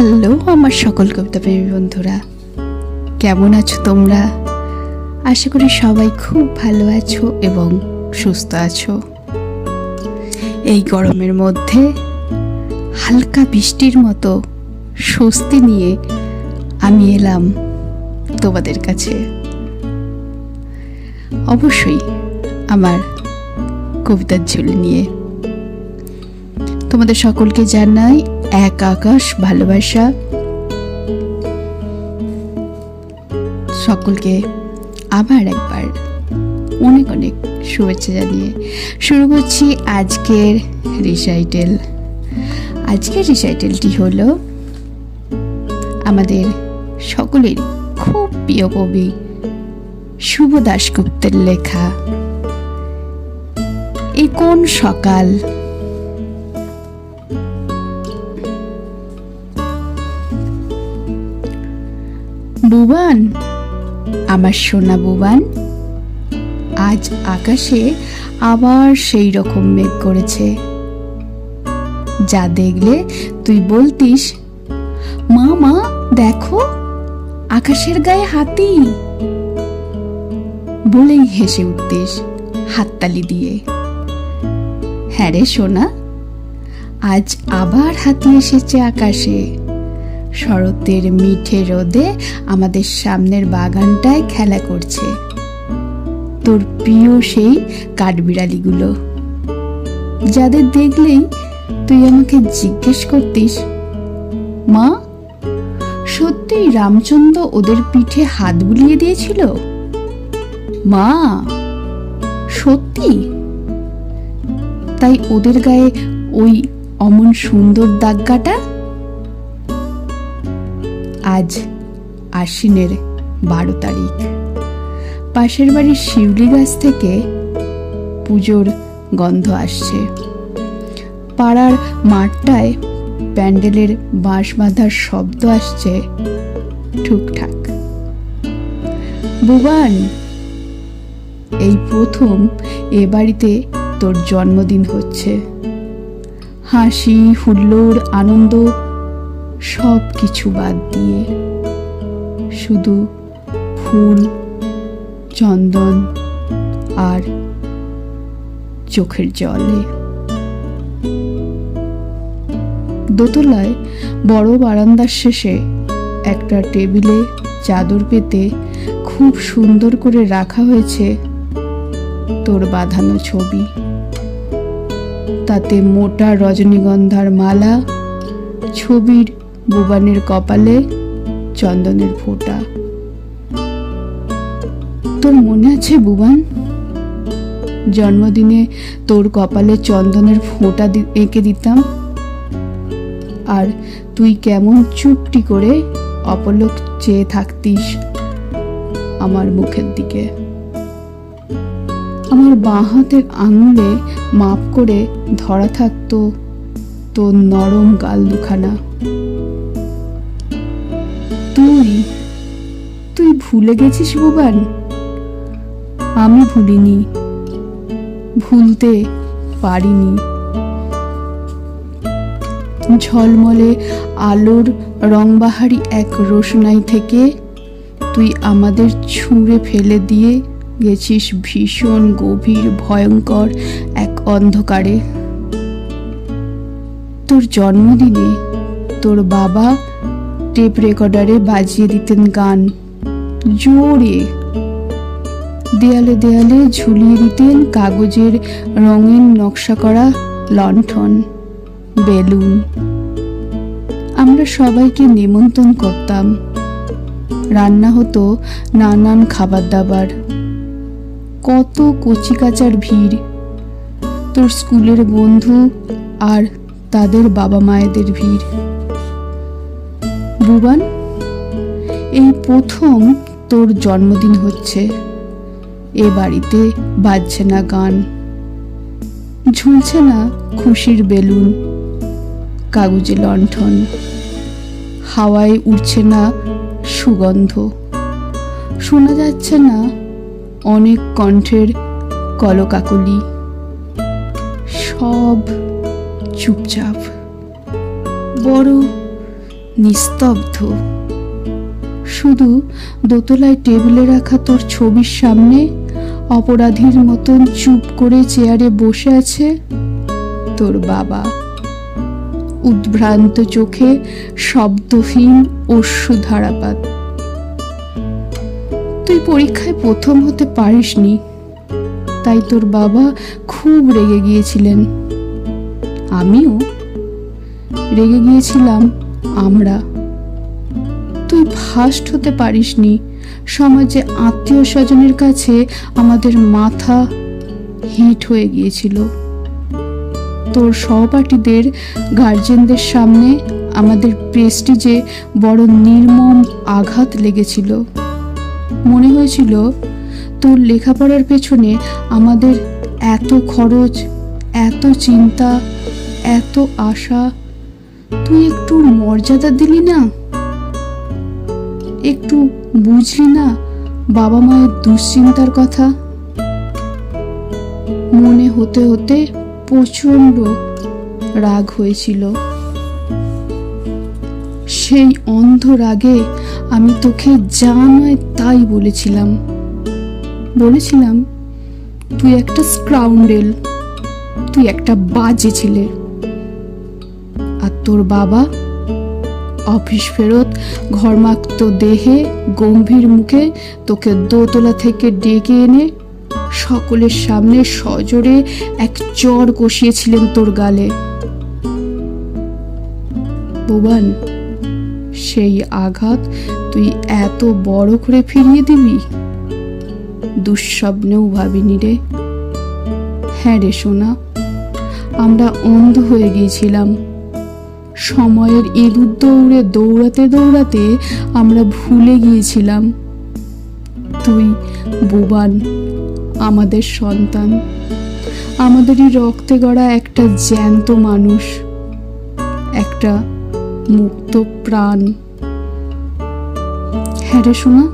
Hello, আমার সকল কবিতা প্রেমী বন্ধুরা। কেমন আছো তোমরা? আশা করি সবাই খুব ভালো আছো এবং সুস্থ আছো। এই গরমের মধ্যে হালকা বৃষ্টির মতো স্বস্তি নিয়ে আমি এলাম তোমাদের কাছে। অবশ্যই আমার কবিতার ঝুলি নিয়ে। তোমাদের সকলকে জানাই এক আকাশ ভালোবাসা। সকলকে আবার একবার অনেক অনেক শুভেচ্ছা জানিয়ে শুরু করছি আজকের রিসাইটেল আজকের রিসাইটেলটি হলো আমাদের সকলের খুব প্রিয় কবি শুভ দাশগুপ্তের লেখা। এই কোন সকাল বুবান। আমার সোনা বুবান, আজ আকাশে আবার সেই রকম মেঘ করেছে। যা দেখলে তুই বলতিস, মা মা, দেখো, আকাশের গায়ে হাতি। বলেই হেসে উঠতিস হাততালি দিয়ে। হ্যাঁ রে সোনা, আজ আবার হাতি এসেছে আকাশে। শরতের মিঠে রোদে আমাদের সামনের বাগানটায় খেলা করছে। তোর প্রিয় সেই কাঠবিড়ালিগুলো। যাদের দেখলেই তুই আমাকে জিজ্ঞেস করতিস, মা, সত্যিই রামচন্দ্র ওদের পিঠে হাত বুলিয়ে দিয়েছিল? মা সত্যি তাই ওদের গায়ে ওই অমন সুন্দর দাগগাটা আজ আশ্বিনের বারো তারিখ। পাশের বাড়ির শিউলি গাছ থেকে পুজোর গন্ধ আসছে। পাড়ার মাঠটায় প্যান্ডেলের বাঁশ বাঁধার শব্দ আসছে ঠিকঠাক। বুবান, এই প্রথম এ বাড়িতে তোর জন্মদিন হচ্ছে। হাসি, হুল্লোড়, আনন্দ সব কিছু বাদ দিয়ে শুধু ফুল, চন্দন আর চোখের জলে। দোতলায় বড় বারান্দার শেষে একটা টেবিলে চাদর পেতে খুব সুন্দর করে রাখা হয়েছে তোর বাঁধানো ছবি। তাতে মোটা রজনীগন্ধার মালা, ছবির বুবানের কপালে, চন্দনের ফোঁটা। তোর মনে আছে বুবান? জন্মদিনে তোর কপালে চন্দনের ফোঁটা এঁকে দিতাম। আর তুই কেমন চুপটি করে অপলক চেয়ে থাকতিস আমার মুখের দিকে। আমার বাঁ হাতের আঙুলে মাপ করে ধরা থাকতো তোর নরম গাল দুখানা তুই তুই ভুলে গেছিস বুবান আমি ভুলিনি, ভুলতে পারিনি। ঝলমলে আলোর রংবাহারি এক রোশনাই থেকে তুই আমাদের ছুঁড়ে ফেলে দিয়ে গেছিস ভীষণ গভীর, ভয়ঙ্কর এক অন্ধকারে। তোর জন্মদিনে তোর বাবা টেপ রেকর্ডারে বাজিয়ে দিতেন গান। জোরে। দেয়ালে দেয়ালে ঝুলিয়ে দিতেন কাগজের রঙিন নকশা করা লণ্ঠন, বেলুন। আমরা সবাইকে নিমন্ত্রণ করতাম। রান্না হতো নানান খাবার দাবার কত কচিকাচার ভিড়। তোর স্কুলের বন্ধু আর তাদের বাবা মায়েদের ভিড়। বুবান, এই প্রথম তোর জন্মদিন হচ্ছে। এ বাড়িতে বাজছে না গান, ঝুলছে না খুশির বেলুন, কাগজে লণ্ঠন, হাওয়ায় উড়ছে না সুগন্ধ, শোনা যাচ্ছে না অনেক কণ্ঠের কলকাকলি, সব চুপচাপ। বড় নিস্তব্ধ। শুধু দোতলায় টেবিলে রাখা তোর ছবির সামনে অপরাধীর মতন চুপ করে চেয়ারে বসে আছে তোর বাবা। উদ্ভ্রান্ত চোখে শব্দহীন অশ্রু ধারাপাত তুই পরীক্ষায় প্রথম হতে পারিসনি, তাই তোর বাবা খুব রেগে গিয়েছিলেন। আমিও রেগে গিয়েছিলাম। আমরা। তুই ফার্স্ট হতে পারিসনি। সমাজে আত্মীয় স্বজনের কাছে আমাদের মাথা হিট হয়ে গিয়েছিল। তোর সহপাঠীদের গার্জেনদের সামনে আমাদের প্রেস্টিজে বড় নির্মম আঘাত লেগেছিল। মনে হয়েছিল, তোর লেখাপড়ার পেছনে আমাদের এত খরচ, এত চিন্তা, এত আশা তুই একটু মর্যাদা দিলি না? একটু বুঝলি না বাবা মায়ের দুশ্চিন্তার কথা? মনে হতে হতে প্রচণ্ড রাগ হয়েছিল। সেই অন্ধ রাগে আমি তোকে যা নয় তাই বলেছিলাম। বলেছিলাম, তুই একটা স্ক্রাউন্ডেল, তুই একটা বাজে ছেলে। তোর বাবা? অফিস ফেরত, ঘরমাক্ত দেহে, গম্ভীর মুখে তোকে দোতলা থেকে ডেকে এনে সকলের সামনে সজোরে এক চর কষিয়েছিলেন তোর গালে। বোবান, সেই আঘাত তুই এত বড় করে ফিরিয়ে দিবি? দুঃস্বপ্নেও ভাবিনি রে। হ্যাঁ রে সোনা, আমরা অন্ধ হয়ে গিয়েছিলাম। সময়ের ইঁদুর দৌড়ে, দৌড়াতে দৌড়াতে আমরা ভুলে গিয়েছিলাম। তুই বুবান, আমাদের সন্তান। আমাদেরই রক্তে গড়া একটা জ্যান্ত মানুষ, একটা মুক্ত প্রাণ। হ্যাঁ রে শোনা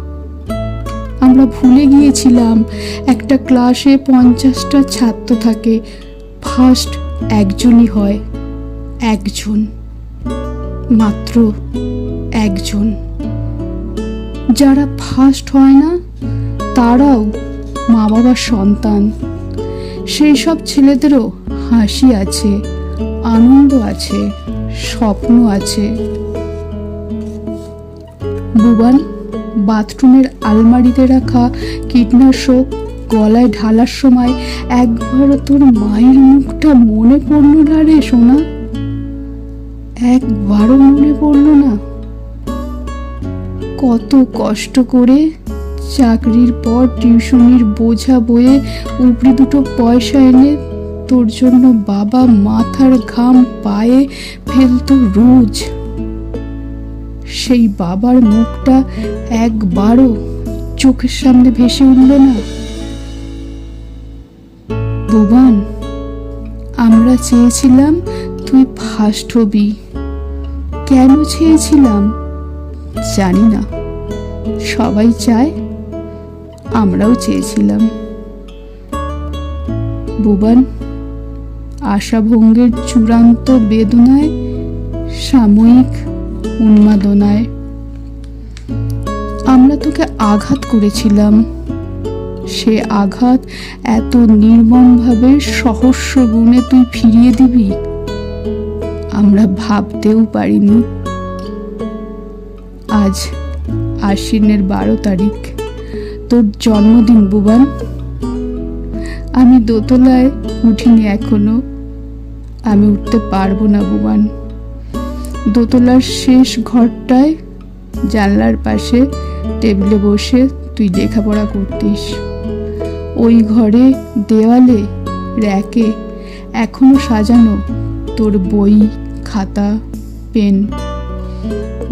আমরা ভুলে গিয়েছিলাম, একটা ক্লাসে পঞ্চাশটা ছাত্র থাকে ফার্স্ট একজনই হয়, একজন। মাত্র একজন। যারা ফার্স্ট হয় না, তারাও মা বাবার সন্তান। সেই সব ছেলেদেরও হাসি আছে, আনন্দ আছে, স্বপ্ন আছে। বুবান বাথরুমের আলমারিতে রাখা কীটনাশক গলায় ঢালার সময় একবার তোর মায়ের মুখটা মনে পড়ল না রে সোনা। একবারও মনে পড়ল না। কত কষ্ট করে চাকরির পর টিউশনির বোঝা বয়ে উপরি দুটো পয়সা এনে তোর জন্য বাবা মাথার ঘাম পায়ে ফেলতো রোজ। সেই বাবার মুখটা একবারও চোখের সামনে ভেসে উঠল না। ভুবন আমরা চেয়েছিলাম তুই ফার্স্ট হবি। কেন চেয়েছিলাম? জানি না। সবাই চায়, আমরাও চেয়েছিলাম। বুবান, আশাভঙ্গের চূড়ান্ত বেদনায়, সাময়িক উন্মাদনায়। আমরা তোকে আঘাত করেছিলাম। সে আঘাত এত নির্মমভাবে সহস্র গুণে তুই ফিরিয়ে দিবি? আমরা ভাবতেও পারিনি। আজ আশ্বিনের বারো তারিখ। তোর জন্মদিন, বুবান। আমি দোতলায় উঠিনি এখনও। আমি উঠতে পারব না, বুবান। দোতলার শেষ ঘরটায় জানলার পাশে টেবিলে বসে তুই লেখাপড়া করতিস। ওই ঘরে দেওয়ালে র্যাকে এখনও সাজানো তোর বই খাতা, পেন,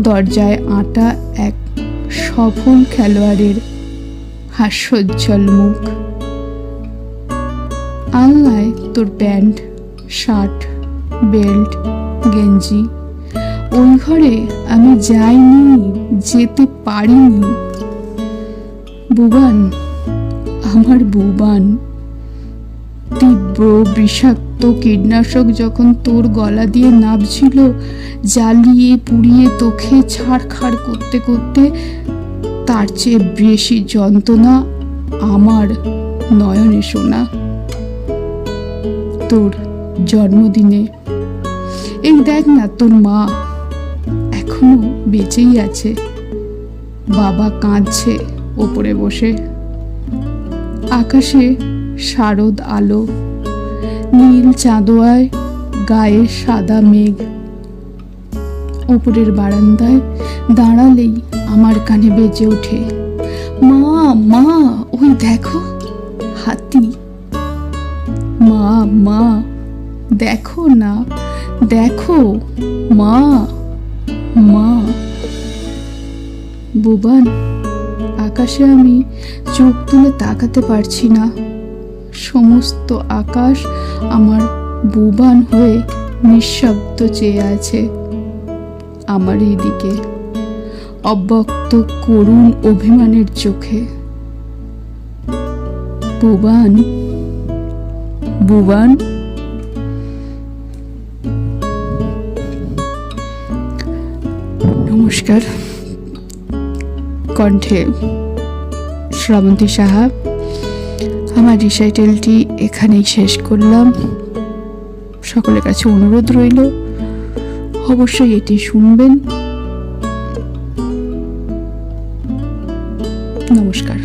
দরজায় আটা, এক সফল খেলোয়াড়ের হাস্যোজ্জ্বল মুখ। আলনায় তোর প্যান্ট, শার্ট, বেল্ট, গেঞ্জি। ওই ঘরে আমি যাইনি, যেতে পারিনি। বুবান, আমার বুবান। তীব্র বিষাক্ত কীটনাশক যখন তোর গলা দিয়ে নাবছিল, জ্বালিয়ে পুড়িয়ে তোকে ছাড়খাড় করতে করতে তার চেয়ে বেশি যন্ত্রণা আমার নয়নে শোনা তোর জন্মদিনে। এই দেখ না, তোর মা এখনও বেঁচেই আছে। বাবা কাঁদছে ওপরে বসে। আকাশে শারদ আলো, নীল চাঁদোয়ায় গায়ে সাদা মেঘ। উপরের বারান্দায় দাঁড়ালেই আমার কানে বেজে ওঠে, মা মা, ওই দেখো, হাতি। মা মা, দেখো না, দেখো, মা মা। বুবান, আকাশে আমি চোখ তুলে তাকাতে পারছি না। সমস্ত আকাশ আমার বুবান হয়ে নিঃশব্দ চেয়ে আছে আমার এই দিকে অব্যক্ত করুণ অভিমানের চোখে। বুবান বুবান। নমস্কার। কণ্ঠে শ্রাবন্তী সাহা আমার রিসাইটেলটি এখানেই শেষ করলাম। সকলের কাছে অনুরোধ রইল অবশ্যই এটি শুনবেন। নমস্কার।